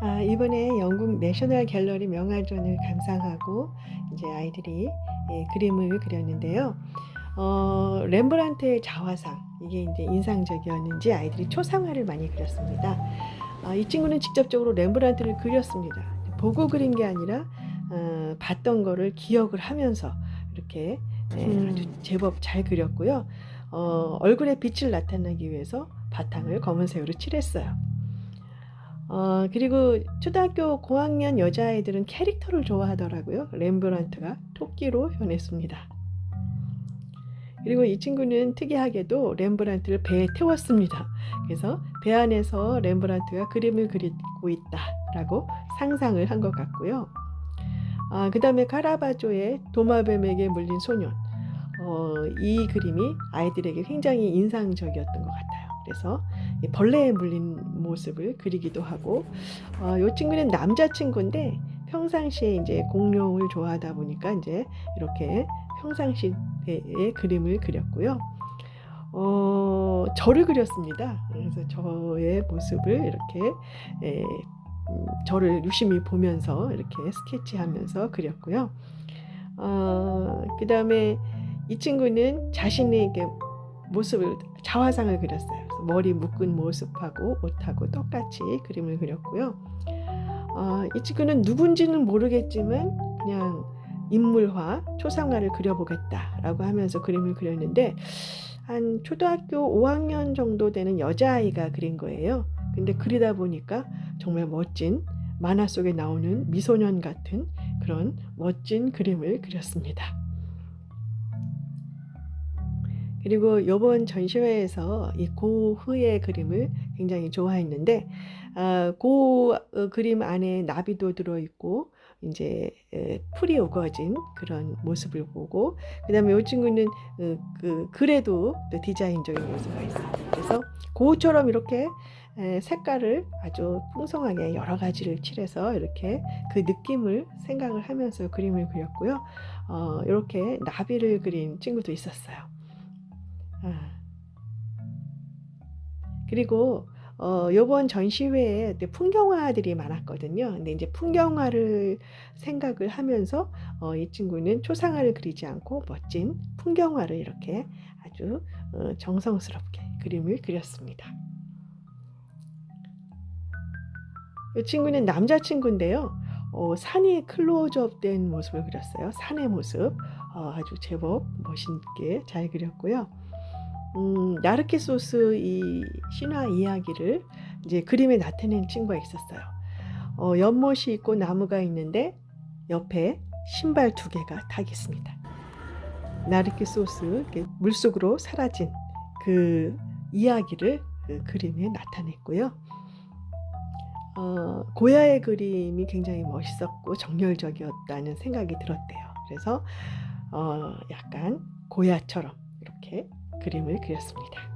아, 이번에 영국 내셔널 갤러리 명화전을 감상하고 이제 아이들이 예, 그림을 그렸는데요. 어, 렘브란트의 자화상 이게 이제 인상적이었는지 아이들이 초상화를 많이 그렸습니다. 아, 이 친구는 직접적으로 렘브란트를 그렸습니다. 보고 그린 게 아니라 어, 봤던 거를 기억을 하면서 이렇게 예, 음. 아주 제법 잘 그렸고요. 어, 얼굴에 빛을 나타내기 위해서 바탕을 검은색으로 칠했어요. 어, 그리고 초등학교 고학년 여자아이들은 캐릭터를 좋아하더라고요. 렘브란트가 토끼로 변했습니다. 그리고 이 친구는 특이하게도 렘브란트를 배에 태웠습니다. 그래서 배 안에서 렘브란트가 그림을 그리고 있다라고 상상을 한 것 같고요. 아, 그 다음에 카라바조의 도마뱀에게 물린 소년. 어, 이 그림이 아이들에게 굉장히 인상적이었던 것 같아요. 그래서 이 벌레에 물린 모습을 그리기도 하고, 어, 이 친구는 남자 친구인데 평상시에 이제 공룡을 좋아하다 보니까 이제 이렇게 평상시의 그림을 그렸고요. 어, 저를 그렸습니다. 그래서 저의 모습을 이렇게 에, 음, 저를 유심히 보면서 이렇게 스케치하면서 그렸고요. 어, 그 다음에 이 친구는 자신의 이렇게 모습을 자화상을 그렸어요. 머리 묶은 모습하고 옷하고 똑같이 그림을 그렸고요. 어, 이 친구는 누군지는 모르겠지만 그냥 인물화, 초상화를 그려보겠다라고 하면서 그림을 그렸는데 한 초등학교 5학년 정도 되는 여자아이가 그린 거예요. 근데 그리다 보니까 정말 멋진 만화 속에 나오는 미소년 같은 그런 멋진 그림을 그렸습니다. 그리고 이번 전시회에서 이 고흐의 그림을 굉장히 좋아했는데 아, 고 어, 그림 안에 나비도 들어있고 이제 에, 풀이 우거진 그런 모습을 보고 그다음에 이 친구는 어, 그또 디자인적인 요소가 있어요. 그래서 고흐처럼 이렇게 에, 색깔을 아주 풍성하게 여러 가지를 칠해서 이렇게 그 느낌을 생각을 하면서 그림을 그렸고요. 어, 이렇게 나비를 그린 친구도 있었어요. 아. 그리고 어, 요번 전시회에 풍경화들이 많았거든요. 근데 이제 풍경화를 생각을 하면서 어, 이 친구는 초상화를 그리지 않고 멋진 풍경화를 이렇게 아주 어, 정성스럽게 그림을 그렸습니다. 이 친구는 남자친구인데요. 어, 산이 클로즈업 된 모습을 그렸어요. 산의 모습 어, 아주 제법 멋있게 잘 그렸고요. 음, 나르키소스 이 신화 이야기를 이제 그림에 나타낸 친구가 있었어요. 어, 연못이 있고 나무가 있는데 옆에 신발 두 개가 탁 있습니다. 나르키소스 이렇게 물속으로 사라진 그 이야기를 그 그림에 나타냈고요. 어, 고야의 그림이 굉장히 멋있었고 정열적이었다는 생각이 들었대요. 그래서 어, 약간 고야처럼 이렇게 그림을 그렸습니다.